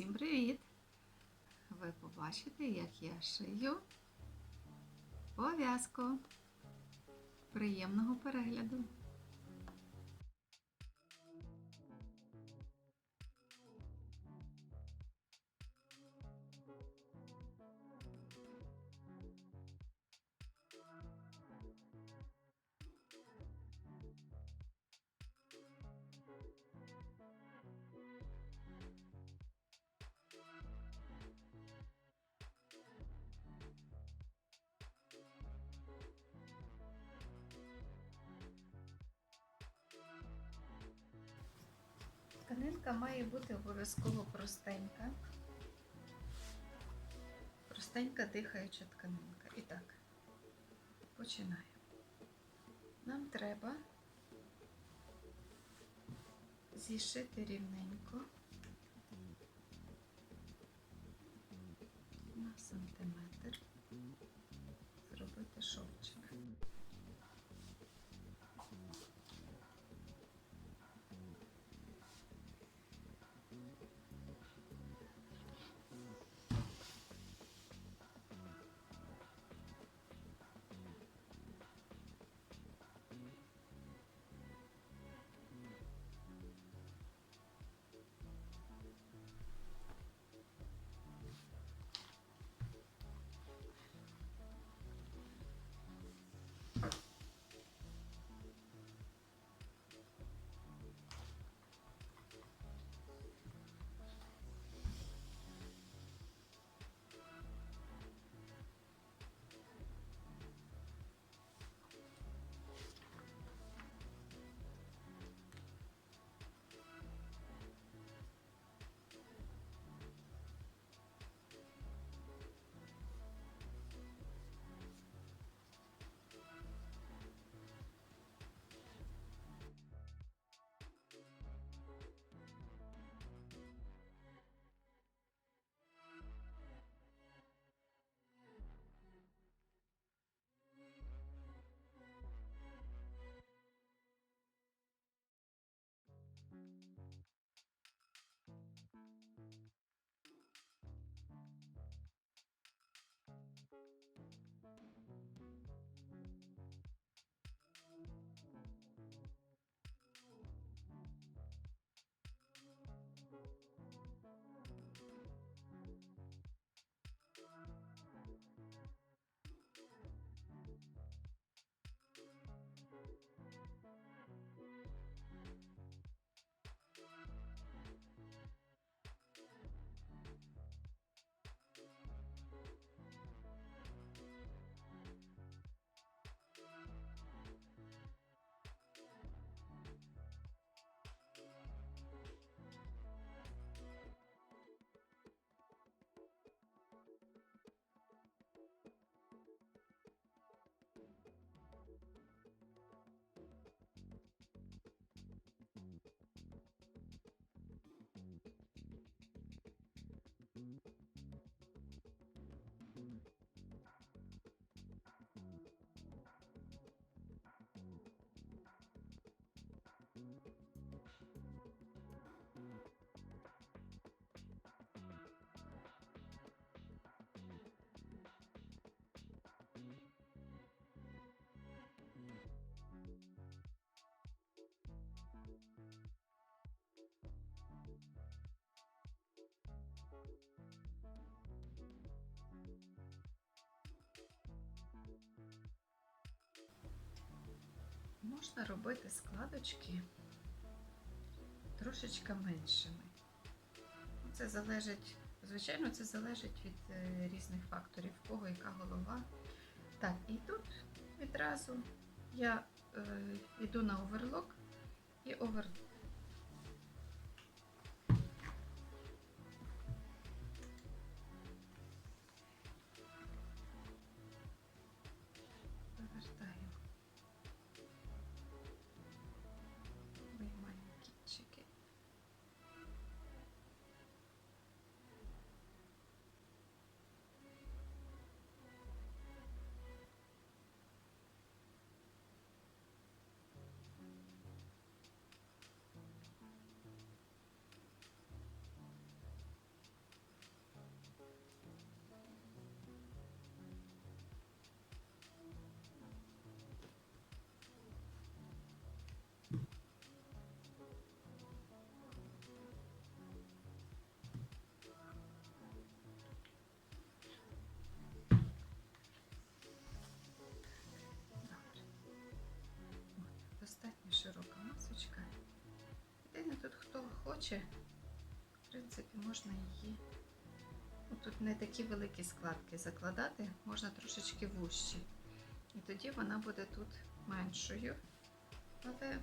Всім привіт! Ви побачите, як я шию пов'язку. Приємного перегляду! Тканинка має бути обов'язково простенька. Простенька дихаюча тканинка. І так, починаємо. Нам треба зішити рівненько Можна робити складочки трошечки меншими. Це залежить, звичайно, це залежить від е, різних факторів, в кого яка голова. Так, і тут відразу я е, йду на оверлок і оверлок. Хоче, в принципі, можна її. Ну, Тут не такі великі складки закладати, можна трошечки вужчі. І тоді вона буде тут меншою. Але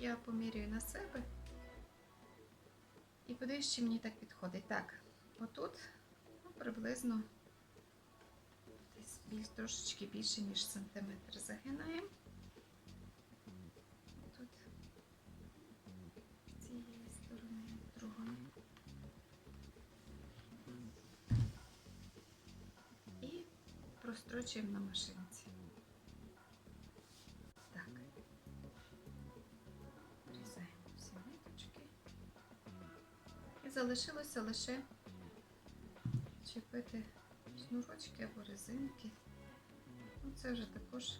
я помірюю на себе. І подивись, чи мені так підходить. Так, отут ну, приблизно десь більш, трошечки більше, ніж сантиметр загинаємо. Прострочуємо на машинці. Так. Врізаємо всі ниточки. І залишилося лише чіпити шнурочки або резинки. Ну, це вже також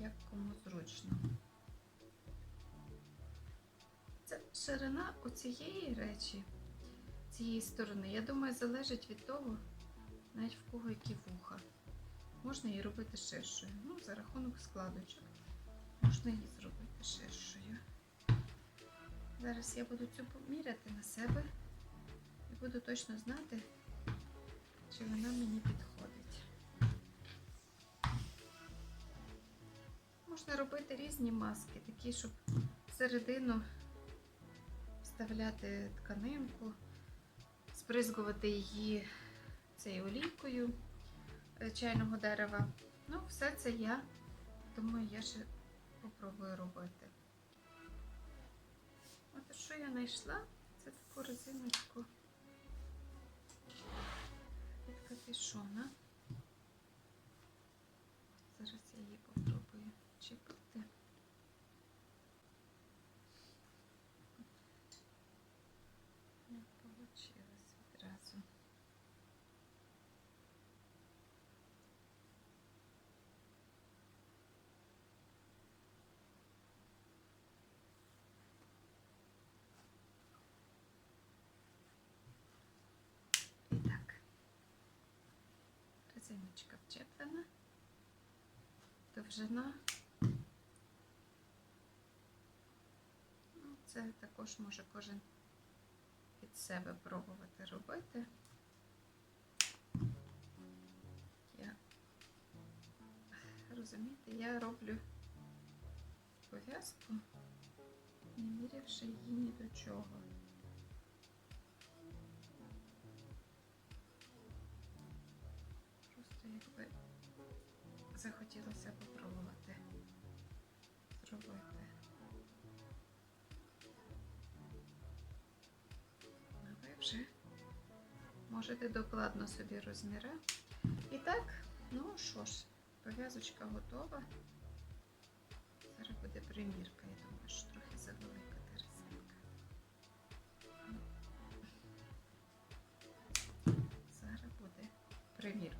як кому зручно. Це ширина у цієї речі, цієї сторони, я думаю, залежить від того, навіть в кого які вуха. Можна її робити ширшою. Ну, за рахунок складочок. Можна її зробити ширшою. Зараз я буду цю поміряти на себе і буду точно знати, чи вона мені підходить. Можна робити різні маски, такі, щоб всередину вставляти тканинку, спризгувати її цією олійкою е, чайного дерева. Ну, все це я, думаю, я ще попробую робити. От що я знайшла, це таку резиночку від капішона. Зараз я її попробую чіпити. Не вийшло відразу. І так, резиночка вчеплена, довжина. Ну, це також може кожен під себе пробувати робити. Я розумієте, я роблю пов'язку, не мірявши її ні до чого. Якби захотілося попробувати зробити. А ви вже можете докладно собі розміри. І так, ну що ж, пов'язочка готова. Зараз буде примірка, я думаю, що трохи завелика та резинка. Зараз буде примірочка.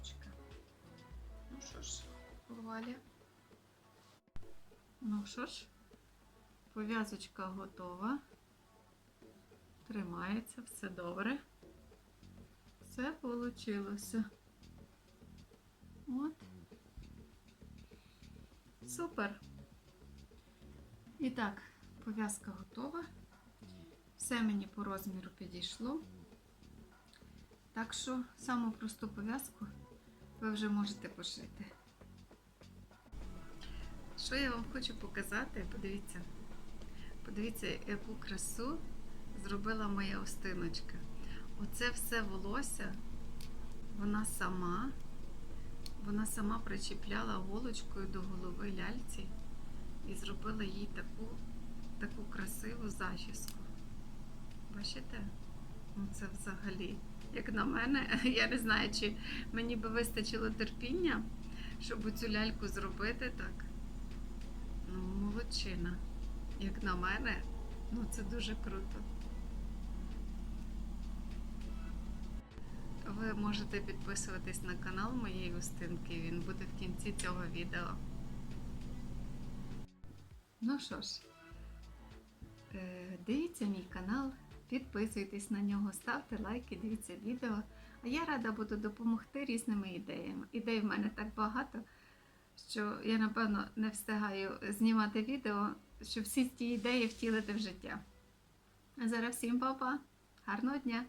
Ж. Ну що ж, пов'язочка готова. Тримається, все добре. Все вийшло. От. Супер. І так, пов'язка готова. Все мені по розміру підійшло. Так що саму просту пов'язку ви вже можете пошити. Що я вам хочу показати? Подивіться. Подивіться, яку красу зробила моя остиночка. Оце все волосся, вона сама, вона сама причіпляла голочкою до голови ляльці і зробила їй таку, таку красиву зачіску. Бачите? Ну це взагалі, як на мене, я не знаю, чи мені би вистачило терпіння, щоб цю ляльку зробити так. Ну, молодчина. Як на мене, ну це дуже круто. Ви можете підписуватись на канал моєї Устинки, він буде в кінці цього відео. Ну що ж, е, дивіться мій канал, підписуйтесь на нього, ставте лайки, дивіться відео. А я рада буду допомогти різними ідеями. Ідей в мене так багато, що я, напевно, не встигаю знімати відео, щоб всі ті ідеї втілити в життя. А зараз всім па-па. Гарного дня!